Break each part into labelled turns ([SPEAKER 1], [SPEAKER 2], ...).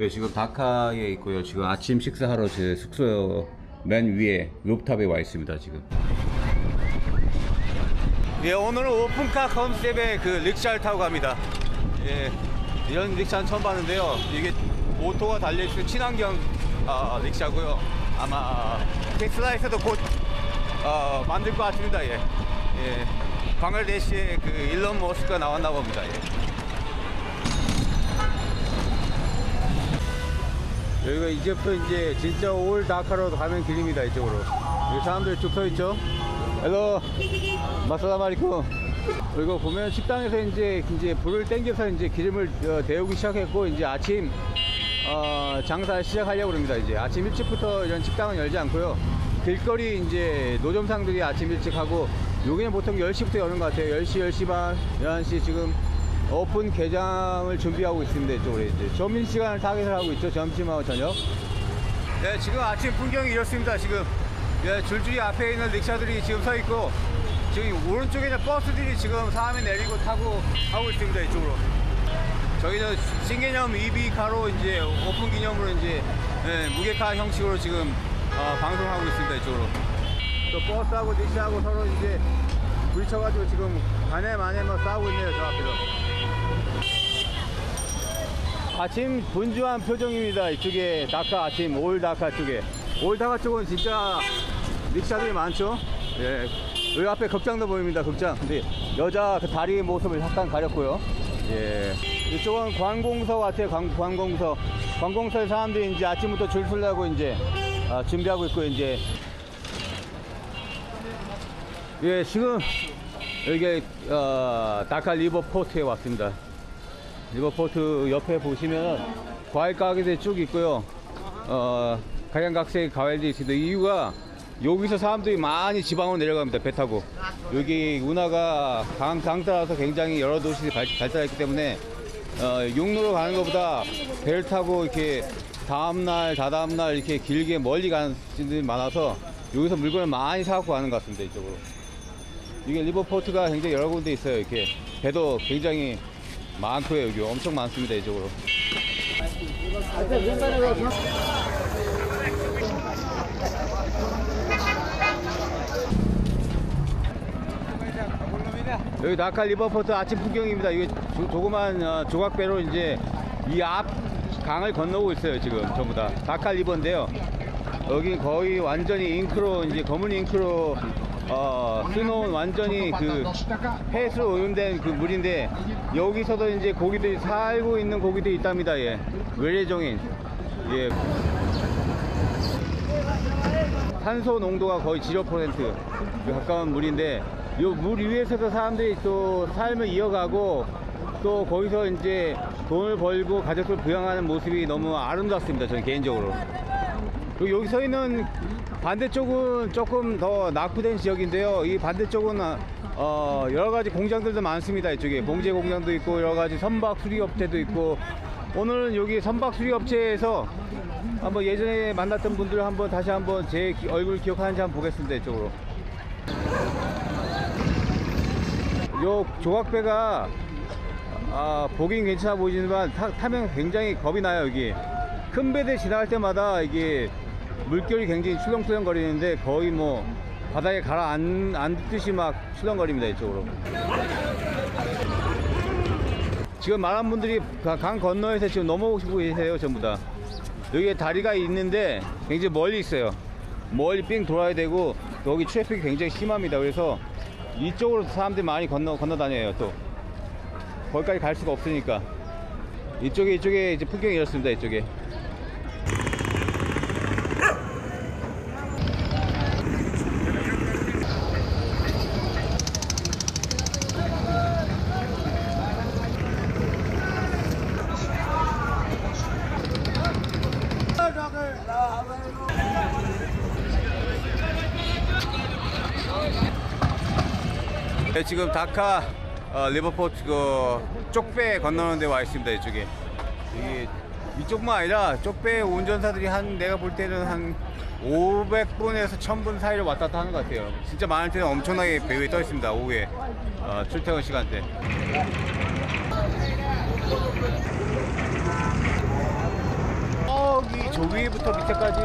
[SPEAKER 1] 네, 지금 다카에 있고요. 지금 아침 식사하러 제 숙소 맨 위에 루프탑에 와 있습니다. 지금. 예, 오늘은 오픈카 컨셉의 그 릭샤를 타고 갑니다. 예, 이런 릭샤는 처음 봤는데요. 이게 오토가 달려있는 친환경 아, 릭샤고요. 아마 테슬라에서도 곧 어, 만들 것 같습니다. 예, 예, 방글대시에 그 일론 머스크가 나왔나 봅니다. 예. 여기가 이제부터 이제 진짜 올 다카로 가는 길입니다 이쪽으로. 여기 사람들 쭉 서 있죠? 헬로 마사다마리쿠. 그리고 보면 식당에서 이제 이제 불을 땡겨서 이제 기름을 어, 데우기 시작했고 이제 아침 어, 장사 시작하려고 합니다 이제. 아침 일찍부터 이런 식당은 열지 않고요. 길거리 이제 노점상들이 아침 일찍 하고 여기는 보통 10시부터 여는 것 같아요. 10시 10시 반 11시 지금 오픈 개장을 준비하고 있습니다. 이쪽으로 이제 점심 시간을 타겟을 하고 있죠. 점심하고 저녁. 네, 지금 아침 풍경이 이렇습니다. 지금 네, 줄줄이 앞에 있는 릭샤들이 지금 서 있고 지금 오른쪽에 있는 버스들이 지금 사람이 내리고 타고 하고 있습니다. 이쪽으로. 저희는 신개념 EV카로 이제 오픈 기념으로 이제 네, 무게카 형식으로 지금 어, 방송하고 있습니다. 이쪽으로. 또 버스하고 릭샤하고 서로 이제 부딪혀가지고 지금 간에 만에 뭐 싸우고 있네요. 저 앞에서. 아침 분주한 표정입니다. 이쪽에 다카 아침 올 다카 쪽에 올 다카 쪽은 진짜 릭샤들이 많죠. 예. 여기 앞에 극장도 보입니다. 극장. 근데 여자 그 다리 모습을 잠깐 가렸고요. 예. 이쪽은 관공서 같아요. 관, 관공서. 관공서에 사람들이 이제 아침부터 줄 서려고 이제 아, 준비하고 있고 이제 예 지금 여기 어, 다카 리버 포트에 왔습니다. 리버포트 옆에 보시면 과일 가게들이 쭉 있고요. 어, 각양각색 과일들이 있습니다. 이유가 여기서 사람들이 많이 지방으로 내려갑니다. 배 타고. 여기 운하가 강, 강 따라서 굉장히 여러 도시들이 발, 발달했기 때문에 어, 육로로 가는 것보다 배를 타고 이렇게 다음날, 다다음날 이렇게 길게 멀리 가는 분들이 많아서 여기서 물건을 많이 사갖고 가는 것 같습니다. 이쪽으로. 이게 리버포트가 굉장히 여러 군데 있어요. 이렇게 배도 굉장히 많고요. 여기 엄청 많습니다. 이쪽으로. 여기 나카 리버포트 아침 풍경입니다. 이게 조, 조그만 어, 조각배로 이제 이 앞 강을 건너고 있어요. 지금 전부 다 다카 리버인데요. 여기 거의 완전히 잉크로 이제 검은 잉크로 어, 스노운 완전히 그 폐수로 오염된 그 물인데 여기서도 이제 고기들이 살고 있는 고기들이 있답니다. 예. 외래종인. 예. 산소 농도가 거의 0% 가까운 물인데 이 물 위에서도 사람들이 또 삶을 이어가고 또 거기서 이제 돈을 벌고 가족을 부양하는 모습이 너무 아름답습니다. 저는 개인적으로. 그리고 여기 서 있는 반대쪽은 조금 더 낙후된 지역인데요. 이 반대쪽은 어, 여러 가지 공장들도 많습니다. 이쪽에 봉제 공장도 있고 여러 가지 선박 수리업체도 있고 오늘은 여기 선박 수리업체에서 한번 예전에 만났던 분들 한번 다시 한번 제 기- 얼굴 기억하는지 한번 보겠습니다. 이쪽으로. 요 조각배가 아, 보긴 괜찮아 보이지만 타, 타면 굉장히 겁이 나요 여기 큰 배들 지나갈 때마다 이게 물결이 굉장히 출렁출렁 거리는데 거의 뭐 바닥에 가라앉 앉듯이 막 출렁거립니다 이쪽으로. 지금 많은 분들이 가- 강 건너에서 지금 넘어오시고 계세요 전부 다. 여기에 다리가 있는데 굉장히 멀리 있어요. 멀리 삥 돌아야 되고 여기 트래픽이 굉장히 심합니다. 그래서 이쪽으로 사람들이 많이 건너 건너 다녀요 또. 거기까지 갈 수가 없으니까. 이쪽에 이쪽에 이제 풍경이 이렇습니다 이쪽에 지금 다카 어, 리버포트 그 쪽배 건너는 데 와 있습니다 이쪽에. 이게 이쪽만 아니라 쪽배 운전사들이 한 내가 볼 때는 한 500분에서 1000분 사이를 왔다 갔다 하는 것 같아요. 진짜 많을 때는 엄청나게 배 위에 떠 있습니다 오후에. 어, 출퇴근 시간대 저 위부터 밑에까지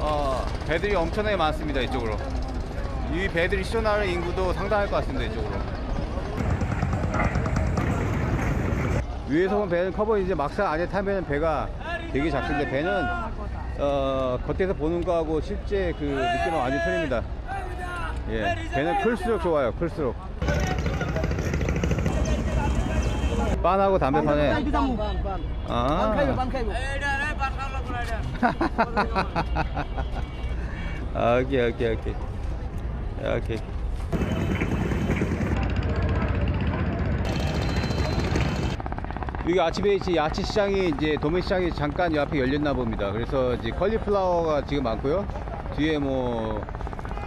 [SPEAKER 1] 어, 배들이 엄청나게 많습니다 이쪽으로 이 배들이 시원하는 인구도 상당할 것 같습니다 이쪽으로. 위에서 보면 배는 커 보이지 막상 안에 타면 배가 되게 작은데 배는 어, 겉에서 보는 거하고 실제 그 느낌은 완전 틀립니다. 예, 배는 클수록 좋아요 클수록. 빤하고 담배 파네 아. 아, 오케이, 오케이, 오케이. 오케이. 여기 아침에 이제 야채 시장이 이제 도매 시장이 잠깐 이 앞에 열렸나 봅니다. 그래서 이제 컬리플라워가 지금 많고요. 뒤에 뭐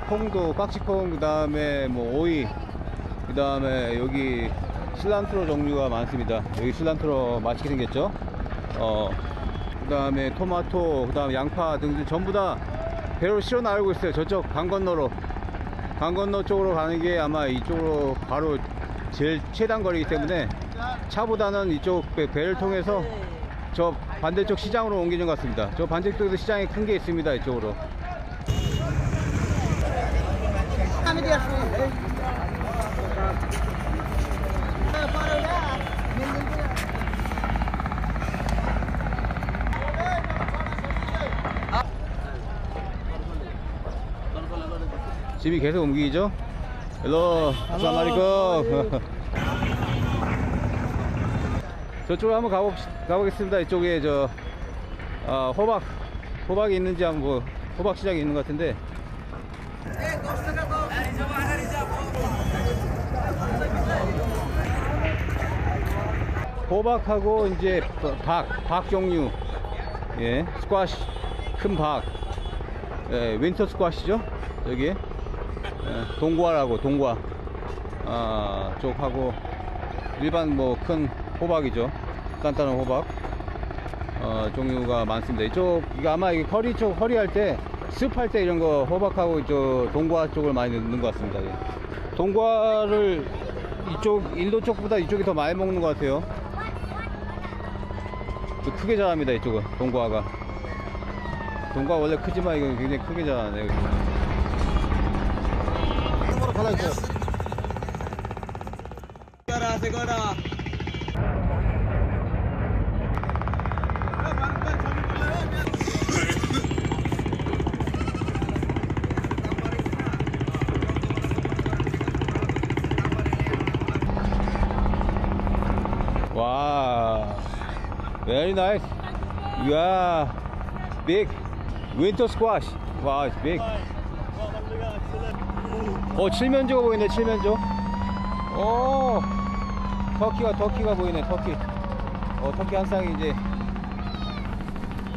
[SPEAKER 1] 콩도 깍지콩 그다음에 뭐 오이 그다음에 여기 실란트로 종류가 많습니다. 여기 실란트로 맛있게 생겼죠. 어 그다음에 토마토 그다음에 양파 등등 전부 다 배로 실어 나르고 있어요. 저쪽 강 건너로 강 건너 쪽으로 가는 게 아마 이쪽으로 바로 제일 최단 거리이기 때문에 차보다는 이쪽 배, 배를 통해서 저 반대쪽 시장으로 옮기는 것 같습니다. 저 반대쪽에도 시장이 큰 게 있습니다. 이쪽으로. 집이 계속 옮기죠? 헬로, 아살라리고 저쪽으로 한번 가보, 가보겠습니다. 이쪽에 저 아, 호박, 호박이 있는지 한번 뭐, 호박 시장이 있는 것 같은데. 호박하고 이제 박, 박 종류, 예, 스쿼시, 큰 박, 예, 윈터 스쿼시죠? 여기 예, 동과라고 동과 아, 쪽하고 일반 뭐 큰 호박이죠. 단단한 호박 어, 종류가 많습니다. 이쪽 이거 아마 이게 커리 쪽 커리 할때 습할 때 이런 거 호박하고 저 동과 쪽을 많이 넣는 것 같습니다. 예. 동과를 이쪽 인도 쪽보다 이쪽이 더 많이 먹는 것 같아요. 또 크게 자랍니다 이쪽은 동과가. 동과 원래 크지만 이거 굉장히 크게 자라네요. Wow, very nice. Yeah, big winter squash. Wow, it's big. 어, 칠면조가 보이네, 칠면조. 오, 터키가, 터키가 보이네, 터키. 어, 터키 한 쌍이 이제.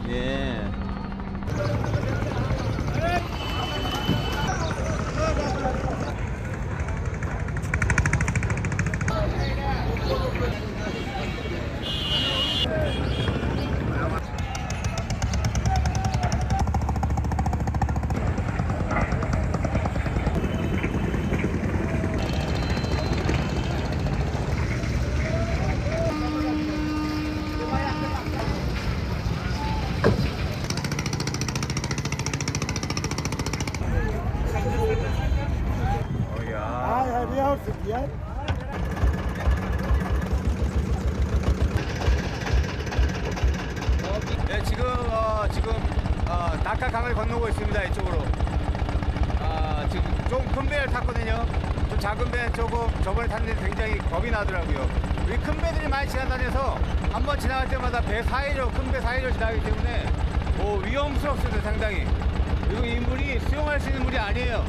[SPEAKER 1] 예. 야. 네, 지금 어, 지금 어, 다카 강을 건너고 있습니다 이쪽으로. 아, 지금 좀 큰 배를 탔거든요. 좀 작은 배 조금 저번에 탔는데 굉장히 겁이 나더라고요. 우리 큰 배들이 많이 지나다녀서 한 번 지나갈 때마다 배 사이로 큰 배 사이로 지나가기 때문에 뭐 위험스럽습니다 상당히. 그리고 이 물이 수영할 수 있는 물이 아니에요.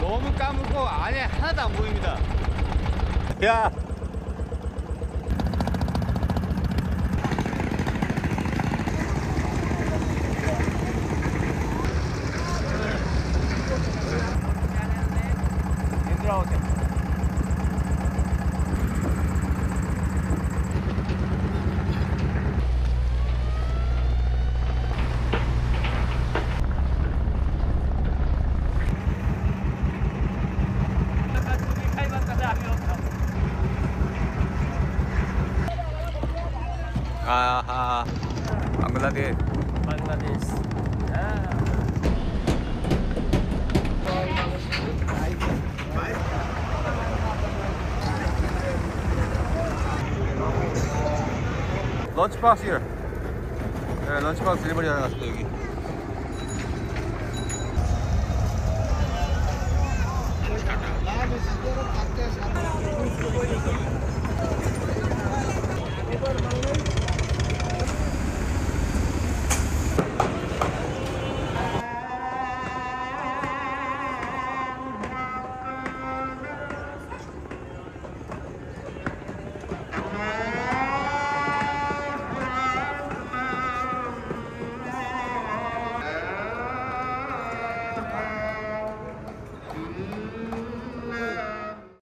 [SPEAKER 1] 너무 까맣고 안에 하나도 안 보입니다. 야. Ah, ah, Bangladesh.
[SPEAKER 2] Bangladesh. Yeah.
[SPEAKER 1] 런치박스 here. 네, 런치박스 딜리버리 하러 갔습니다 여기.